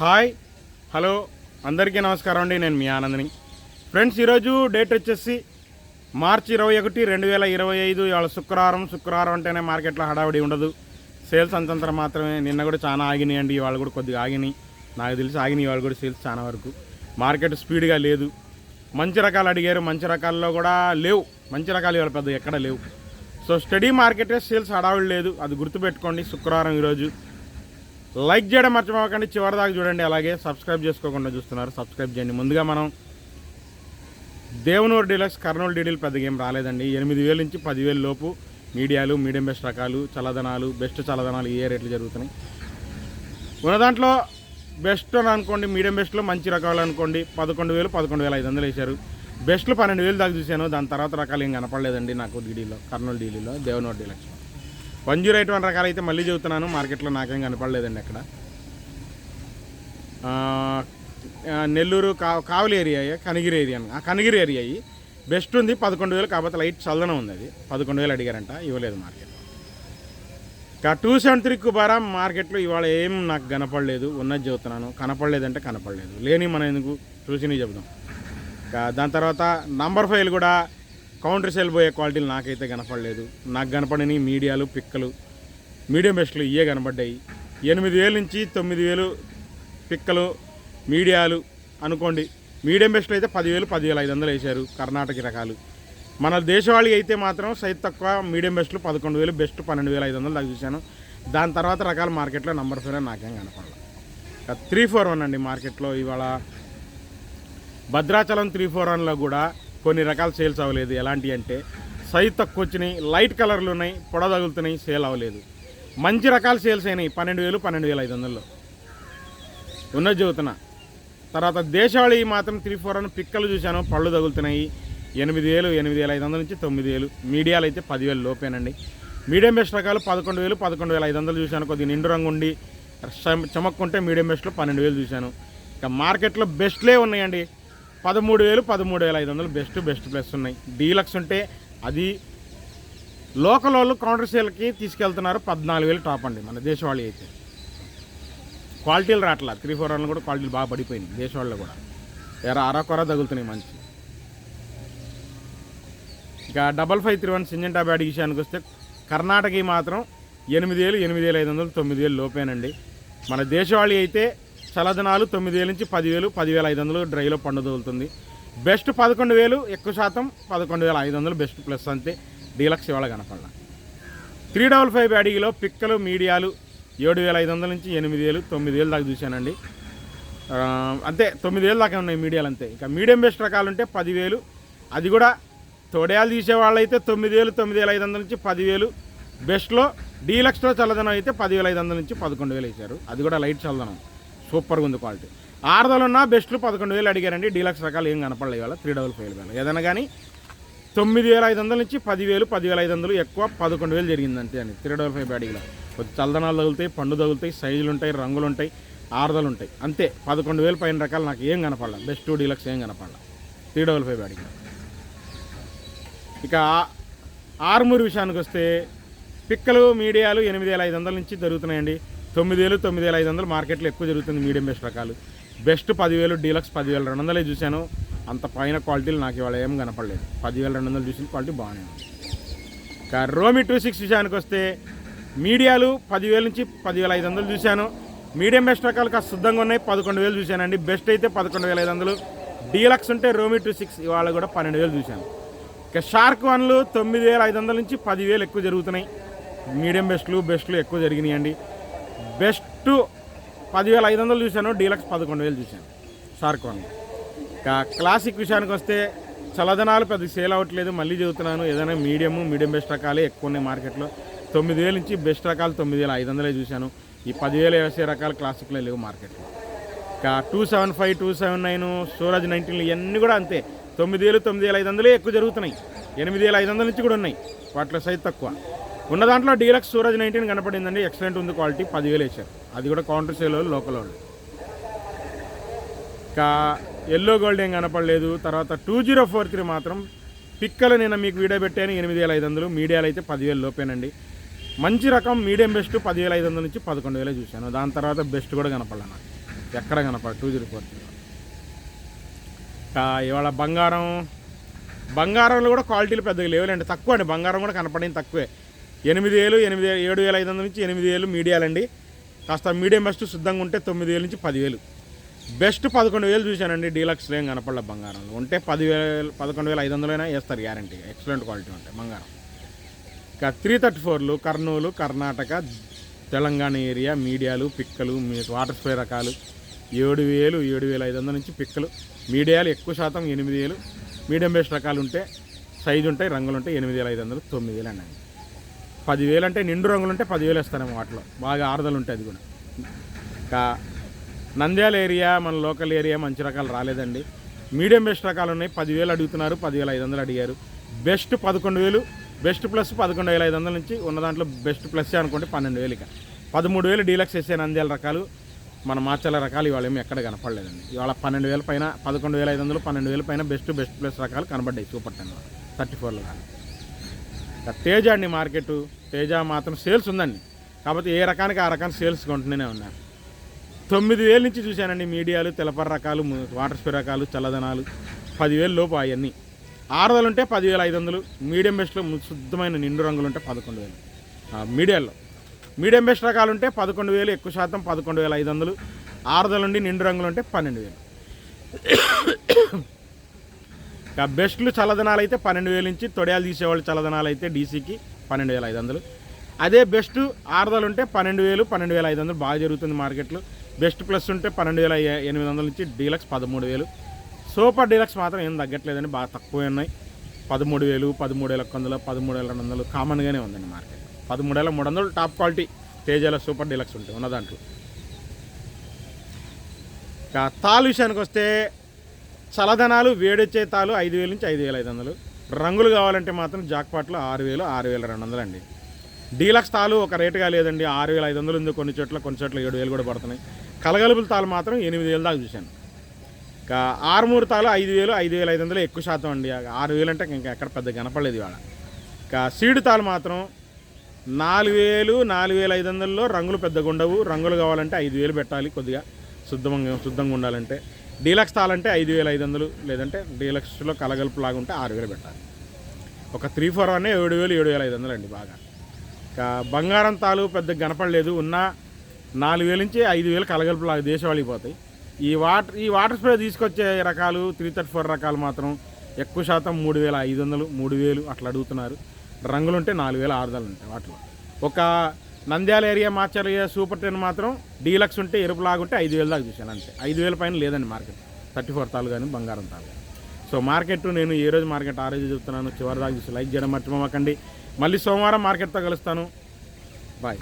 Hi hello అందరికీ నమస్కారం అండి నేను మీ ఆనందని. ఫ్రెండ్స్ ఈరోజు డేట్ వచ్చేసి మార్చి ఇరవై ఒకటి రెండు వేల ఇరవై ఐదు. ఇవాళ శుక్రవారం శుక్రవారం అంటేనే మార్కెట్లో హడావిడి ఉండదు. సేల్స్ అంతంత మాత్రమే. నిన్న కూడా చాలా ఆగినాయి అండి ఇవాళ కూడా కొద్దిగా ఆగినాయి. నాకు తెలిసి ఆగినాయి ఇవాళ కూడా సేల్స్ చాలా వరకు. మార్కెట్ స్పీడ్గా లేదు. మంచి రకాలు అడిగారు. మంచి రకాల్లో కూడా లేవు. మంచి రకాలు ఇవాళ పెద్ద ఎక్కడ లేవు. సో స్టడీ మార్కెటే సేల్స్ హడావిడి లేదు. అది గుర్తుపెట్టుకోండి శుక్రవారం ఈరోజు. లైక్ చేయడం మర్చిపోకండి. చివరి దాకా చూడండి. అలాగే సబ్స్క్రైబ్ చేసుకోకుండా చూస్తున్నారు. సబ్స్క్రైబ్ చేయండి. ముందుగా మనం దేవనూరు డీలక్స్ కర్నూలు డీడీలు పెద్దగా ఏం రాలేదండి. ఎనిమిది వేల నుంచి పదివేల లోపు మీడియాలు మీడియం బెస్ట్ రకాలు చల్లదనాలు బెస్ట్ చల్లదనాలు ఏ రేట్లు జరుగుతున్నాయి. ఉన్న దాంట్లో బెస్ట్ అని అనుకోండి మీడియం బెస్ట్లో మంచి రకాలు అనుకోండి పదకొండు వేలు పదకొండు వేల ఐదు వందలు వేశారు. బెస్ట్లు పన్నెండు వేలు దాకా చూశాను. దాని తర్వాత రకాలు ఏం కనపడలేదండి నాకు డీడీలో కర్నూలు డీడీలో దేవనూరు డీలక్స్లో. వన్ జీరో ఎయిట్ వన్ రకాలు అయితే మళ్ళీ చెబుతున్నాను. మార్కెట్లో నాకేం కనపడలేదండి అక్కడ. నెల్లూరు కా కావలి ఏరియా కనిగిరి ఏరియా ఆ కనిగిరి ఏరియా బెస్ట్ ఉంది పదకొండు వేలు కాకపోతే లైట్ చల్లనం ఉంది అది. పదకొండు వేలు అడిగారంట ఇవ్వలేదు మార్కెట్. ఇంకా టూ సెవెన్ త్రీ కుబారా మార్కెట్లో ఇవాళ ఏం నాకు కనపడలేదు ఉన్నది చెబుతున్నాను. కనపడలేదంటే కనపడలేదు. లేని మనం ఎందుకు? చూసినవి చెబుదాం. ఇంకా దాని తర్వాత నంబర్ ఫైవ్ కూడా కౌంటర్ సేల్ పోయే క్వాలిటీలు నాకైతే కనపడలేదు. నాకు కనపడని మీడియాలు పిక్కలు. మీడియం బెస్ట్లు ఇవే కనపడ్డాయి. ఎనిమిది వేల నుంచి తొమ్మిది వేలు పిక్కలు మీడియాలు అనుకోండి. మీడియం బెస్ట్లు అయితే పదివేలు పదివేల ఐదు వందలు వేశారు కర్ణాటక రకాలు. మన దేశవాళి అయితే మాత్రం సైజ్ తక్కువ మీడియం బెస్ట్లు పదకొండు వేలు బెస్ట్ పన్నెండు వేల ఐదు వందలు దాకా చూశాను. దాని తర్వాత రకాల మార్కెట్లో నంబర్ ఫైవ్ నాకేం కనపడలేదు త్రీ ఫోర్ వన్ అండి మార్కెట్లో ఇవాళ భద్రాచలం త్రీ ఫోర్ వన్లో కూడా కొన్ని రకాల సేల్స్ అవ్వలేదు. ఎలాంటి అంటే సైజ్ తక్కువ వచ్చినాయి లైట్ కలర్లు ఉన్నాయి పొడ తగులుతున్నాయి సేల్ అవ్వలేదు. మంచి రకాల సేల్స్ అయినాయి పన్నెండు వేలు పన్నెండు వేల ఐదు వందల్లో. ఉన్న చదువుతున్నా. తర్వాత దేశవాళీ మాత్రం త్రీ ఫోర్ అని పిక్కలు చూశాను పళ్ళు తగులుతున్నాయి. ఎనిమిది వేలు ఎనిమిది వేల ఐదు వందల నుంచి తొమ్మిది వేలు. మీడియాలు అయితే పదివేలు లోపేనండి. మీడియం బెస్ట్ రకాలు పదకొండు వేలు పదకొండు వేల ఐదు వందలు చూశాను. కొద్దిగా నిండు రంగు ఉండి చమక్కుంటే మీడియం బెస్ట్లో పన్నెండు వేలు చూశాను. ఇక మార్కెట్లో బెస్ట్లే ఉన్నాయండి. పదమూడు వేలు పదమూడు వేల ఐదు వందలు బెస్ట్ బెస్ట్ ప్లస్ ఉన్నాయి. డీలక్స్ ఉంటే అది లోకల్ వాళ్ళు కౌంటర్ సేల్కి తీసుకెళ్తున్నారు. పద్నాలుగు వేలు టాప్ అండి మన దేశవాళి అయితే. క్వాలిటీలు రావట్లా త్రీ ఫోర్ వన్ కూడా క్వాలిటీలు బాగా పడిపోయింది దేశవాళ్ళు కూడా. ఎరా అరకొర తగులుతున్నాయి మంచి. ఇక double five three one Syngenta bad విషయానికి వస్తే కర్ణాటక మాత్రం ఎనిమిది వేలు ఎనిమిది వేల ఐదు వందలు తొమ్మిది వేలు లోపేనండి. మన దేశవాళీ అయితే చలదనాలు తొమ్మిది వేల నుంచి పదివేలు పదివేల ఐదు వందలు డ్రైలో పండు తగులుతుంది. బెస్ట్ పదకొండు వేలు ఎక్కువ శాతం పదకొండు వేల ఐదు వందలు బెస్ట్ ప్లస్ అంతే. డీలక్స్ ఇవాళ కనపడ త్రీ డబల్ ఫైవ్ బ్యాడీలో పిక్కలు మీడియాలు ఏడు వేల ఐదు వందల నుంచి ఎనిమిది వేలు తొమ్మిది వేలు దాకా చూశానండి. అంతే తొమ్మిది వేలు దాకా ఉన్నాయి మీడియాలు అంతే. ఇంకా మీడియం బెస్ట్ రకాలు ఉంటే పదివేలు. అది కూడా తోడేయాలు తీసేవాళ్ళైతే అయితే తొమ్మిది వేలు తొమ్మిది వేల ఐదు వందల నుంచి పదివేలు. బెస్ట్లో డీలక్స్లో చల్లదనం అయితే పదివేల ఐదు వందల నుంచి పదకొండు వేలు వేశారు. అది కూడా లైట్ చల్లదనం. సూపర్గా ఉంది క్వాలిటీ. ఆరుదలు ఉన్న బెస్ట్లు పదకొండు వేలు అడిగారండి. డీలక్స్ రకాలు ఏం కనపడలేదు ఇవాళ. త్రీ డబల్ ఫైవ్ వేలు ఏదైనా కానీ తొమ్మిది వేల ఐదు వందల నుంచి పదివేలు పదివేల ఐదు వందలు ఎక్కువ పదకొండు వేలు జరిగింది అంతే అని త్రీ డబల్ ఫైవ్ బ్యాడీలో కొద్ది చల్లదనాలు తగులుతాయి పండు తగులుతాయి సైజులు ఉంటాయి రంగులు ఉంటాయి ఆరుదలు ఉంటాయి. అంతే. పదకొండు వేలు పైన రకాలు నాకు ఏం కనపడలేదు బెస్ట్ డీలక్స్ ఏం కనపడలేదు త్రీ డబల్ ఫైవ్ బ్యాడీలో ఇక ఆర్మూర్ విషయానికి వస్తే పిక్కలు మీడియాలు ఎనిమిది వేల ఐదు వందల నుంచి జరుగుతున్నాయండి. తొమ్మిది వేలు తొమ్మిది వేల ఐదు వందలు మార్కెట్లో ఎక్కువ జరుగుతుంది మీడియం బెస్ట్ రకాలు. బెస్ట్ పదివేలు డీలక్స్ పదివేల రెండు వందలే చూశాను. అంత పైన క్వాలిటీలు నాకు ఇవాళ ఏం కనపడలేదు. పదివేల రెండు వందలు చూసిన క్వాలిటీ బాగానే ఉంది. ఇంకా రోమి టూ సిక్స్ విషయానికి వస్తే మీడియాలు పదివేల నుంచి పదివేల ఐదు వందలు చూశాను. మీడియం బెస్ట్ రకాలు కాస్త శుద్ధంగా ఉన్నాయి. పదకొండు వేలు చూశానండి. బెస్ట్ అయితే పదకొండు వేల ఐదు వందలు. డీలక్స్ ఉంటే రోమి టూ సిక్స్ ఇవాళ కూడా పన్నెండు వేలు చూశాను. ఇక షార్క్ వన్లు తొమ్మిది వేల ఐదు వందల నుంచి పదివేలు ఎక్కువ జరుగుతున్నాయి. మీడియం బెస్ట్లు బెస్ట్లు ఎక్కువ జరిగినాయండి. బెస్ట్ పదివేల ఐదు వందలు చూశాను డీలక్స్ పదకొండు వేలు చూశాను. షార్క్ ఇంకా ఇక క్లాసిక్ విషయానికి వస్తే చలదనాలు పెద్ద సేల్ అవ్వట్లేదు మళ్ళీ చెబుతున్నాను ఏదైనా మీడియము మీడియం బెస్ట్ రకాలే ఎక్కువ ఉన్నాయి మార్కెట్లో. తొమ్మిది వేల నుంచి బెస్ట్ రకాలు తొమ్మిది వేల ఐదు వందలే చూశాను. ఈ పదివేల వ్యవసాయ రకాల క్లాసిక్లో లేవు మార్కెట్లో. ఇక two seven five two seven nine Suraj nineteen ఇవన్నీ కూడా అంతే. తొమ్మిది వేలు తొమ్మిది వేల ఐదు వందలే ఎక్కువ జరుగుతున్నాయి. ఎనిమిది వేల ఐదు వందల నుంచి కూడా ఉన్నాయి. వాటిలో సైజ్ తక్కువ. ఉన్న దాంట్లో డీలక్స్ సూరజ్ నైన్టీన్ కనపడిందండి. ఎక్సలెంట్ ఉంది క్వాలిటీ. పదివేలు వేసారు అది కూడా కౌంటర్ సేల్ వాళ్ళు లోకల్ వాళ్ళు. ఇంకా ఎల్లో గోల్డ్ ఏం కనపడలేదు. తర్వాత టూ జీరో ఫోర్ త్రీ మాత్రం పిక్కలు నేను మీకు వీడియో పెట్టాను. ఎనిమిది వేల ఐదు వందలు. మీడియాలు అయితే పదివేలు లోపేనండి. మంచి రకం మీడియం బెస్ట్ పదివేల ఐదు వందల నుంచి పదకొండు వేలే చూశాను. దాని తర్వాత బెస్ట్ కూడా కనపడలే నాకు. ఎక్కడ కనపడ టూ జీరో ఫోర్ త్రీ ఇవాళ బంగారం. బంగారంలో కూడా క్వాలిటీలు పెద్దగా లేవులేండి. తక్కువ అండి. బంగారం కూడా కనపడింది తక్కువే. ఎనిమిది వేలు ఎనిమిది ఏడు వేల ఐదు వందల నుంచి ఎనిమిది వేలు మీడియాలండి. కాస్త మీడియం బెస్ట్ శుద్ధంగా ఉంటే తొమ్మిది వేలు నుంచి పదివేలు. బెస్ట్ పదకొండు వేలు చూశానండి డీలక్స్ ఏం కనపడలే బంగారంలో. ఉంటే పదివేలు పదకొండు వేల ఐదు వందలైనా వేస్తారు గ్యారంటీ ఎక్సలెంట్ క్వాలిటీ ఉంటాయి బంగారం. ఇక త్రీ థర్టీ ఫోర్లు కర్నూలు కర్ణాటక తెలంగాణ ఏరియా మీడియాలు పిక్కలు మీ వాటర్ స్ప్రే రకాలు ఏడు వేలు ఏడు వేల ఐదు వందల నుంచి పిక్కలు. మీడియాలు ఎక్కువ శాతం ఎనిమిది వేలు. మీడియం బేస్ రకాలు ఉంటే సైజు ఉంటాయి రంగులు ఉంటాయి ఎనిమిది వేల ఐదు వందలు తొమ్మిది వేలు అండి పదివేలు అంటే నిండు రంగులు ఉంటే పదివేలు ఇస్తానేమో వాటిలో. బాగా ఆరుదలు ఉంటాయి అది కూడా. ఇంకా నంద్యాల ఏరియా మన లోకల్ ఏరియా మంచి రకాలు రాలేదండి. మీడియం బెస్ట్ రకాలు ఉన్నాయి. పదివేలు అడుగుతున్నారు పదివేల ఐదు వందలు అడిగారు. బెస్ట్ పదకొండు వేలు బెస్ట్ ప్లస్ పదకొండు వేల ఐదు వందల నుంచి ఉన్న దాంట్లో బెస్ట్ ప్లస్ అనుకోండి పన్నెండు వేలు ఇక. పదమూడు వేలు డీలక్స్ వేసే నంద్యాల రకాలు మన మార్చాల రకాలు ఇవాళ ఏమి ఎక్కడ కనపడలేదండి. ఇవాళ పన్నెండు వేల పైన పదకొండు వేల ఐదు వందలు పన్నెండు వేల పైన బెస్ట్ బెస్ట్ ప్లస్ రకాలు కనబడ్డాయి సూపర్ టెన్లో థర్టీ ఫోర్లో కానీ. తేజ అండి మార్కెట్ తేజ మాత్రం సేల్స్ ఉందండి. కాకపోతే ఏ రకానికి ఆ రకానికి సేల్స్ కొంటూనే ఉన్నారు. తొమ్మిది వేల నుంచి చూశానండి మీడియాలు తెలపర రకాలు వాటర్ స్ప్రే రకాలు చల్లదనాలు. పదివేలు లోపు అవన్నీ. ఆరుదలు ఉంటే పదివేల ఐదు వందలు మీడియం బెస్ట్లో శుద్ధమైన నిండు రంగులు ఉంటే పదకొండు వేలు ఆ, మీడియం బెస్ట్ రకాలు ఉంటే పదకొండు వేలు ఎక్కువ శాతం పదకొండు వేల ఐదు వందలు ఆరుదలు ఉండి నిండు రంగులు ఉంటే పన్నెండు వేలు బెస్ట్లు చల్లదనాలు అయితే పన్నెండు వేలు నుంచి తొడయాలు తీసేవాళ్ళు చల్లదనాలు అయితే డీసీకి పన్నెండు వేల ఐదు వందలు. అదే బెస్ట్ ఆరుదలు ఉంటే పన్నెండు వేలు పన్నెండు వేల ఐదు వందలు బాగా జరుగుతుంది మార్కెట్లో. బెస్ట్ ప్లస్ ఉంటే పన్నెండు వేల ఎనిమిది వందల నుంచి డీలక్స్ పదమూడు వేలు. సూపర్ డీలక్స్ మాత్రం ఏం తగ్గట్లేదని బాగా తక్కువే ఉన్నాయి. పదమూడు వేలు పదమూడు వేల వందలు పదమూడు వేల రెండు వందలు కామన్గానే ఉందండి మార్కెట్. పదమూడు వేల మూడు వందలు టాప్ క్వాలిటీ తేజాల సూపర్ డీలక్స్ ఉంటాయి ఉన్న దాంట్లో. ఇక తాలు విషయానికి వస్తే చలదనాలు వేడొచ్చే ఐదు వేల నుంచి ఐదు వేల ఐదు వందలు. రంగులు కావాలంటే మాత్రం జాక్పాట్లో ఆరు వేలు ఆరు వేల రెండు వందలు అండి డీలక్స్ తాలు ఒక రేటుగా లేదండి. ఆరు వేల ఐదు వందలు ఉంది కొన్ని చోట్ల కొన్ని చోట్ల ఏడు వేలు కూడా పడుతున్నాయి. కలగలుపుల తాలు మాత్రం ఎనిమిది వేలు దాకా చూశాను. ఇంకా ఆరుమూరు తాలు ఐదు వేలు ఐదు వేల ఐదు వందలు ఎక్కువ శాతం అండి. ఆరు వేలు అంటే ఇంకా ఎక్కడ పెద్ద కనపడలేదు ఇవాళ. ఇంకా సీడు తాలు మాత్రం నాలుగు వేలు నాలుగు వేల ఐదు వందల్లో రంగులు పెద్దగా ఉండవు రంగులు కావాలంటే ఐదు వేలు పెట్టాలి కొద్దిగా. శుద్ధంగా శుద్ధంగా ఉండాలంటే. డీలక్స్ తాలంటే ఐదు వేల ఐదు వందలు లేదంటే డీలక్స్లో కలగలుపు లాగా ఉంటే ఆరు వేలు పెట్టాలి. ఒక త్రీ ఫోర్ అనే ఏడు వేలు ఏడు వేల ఐదు వందలు అండి బాగా. ఇంకా బంగారం తాలు పెద్ద కనపడలేదు ఉన్న నాలుగు వేల నుంచి ఐదు వేలు కలగలుపు లాగా దేశవాళికి పోతాయి. ఈ వాటర్ ఈ వాటర్ స్ప్రే తీసుకొచ్చే రకాలు త్రీ థర్టీ ఫోర్ రకాలు మాత్రం ఎక్కువ శాతం మూడు వేల ఐదు వందలు మూడు వేలు అట్లా అడుగుతున్నారు. రంగులుంటే నాలుగు వేల ఆరు వందలు ఉంటాయి వాటిలో. ఒక నంద్యాల ఏరియా మాచర్ సూపర్ టెన్ మాత్రం డీలక్స్ ఉంటే ఎరుపు లాగుంటే ఐదు వేలు దాకా చూశాను అంతే. ఐదు వేల పైన లేదండి మార్కెట్. థర్టీ ఫోర్ తాలు కానీ బంగారం తాలు సో మార్కెట్ నేను ఏ రోజు మార్కెట్ ఆ రోజు చెప్తున్నాను. చివరి దాకా చూసి లైక్ చేయడం మర్చిపోమాకండి. మళ్ళీ సోమవారం మార్కెట్తో కలుస్తాను. బాయ్.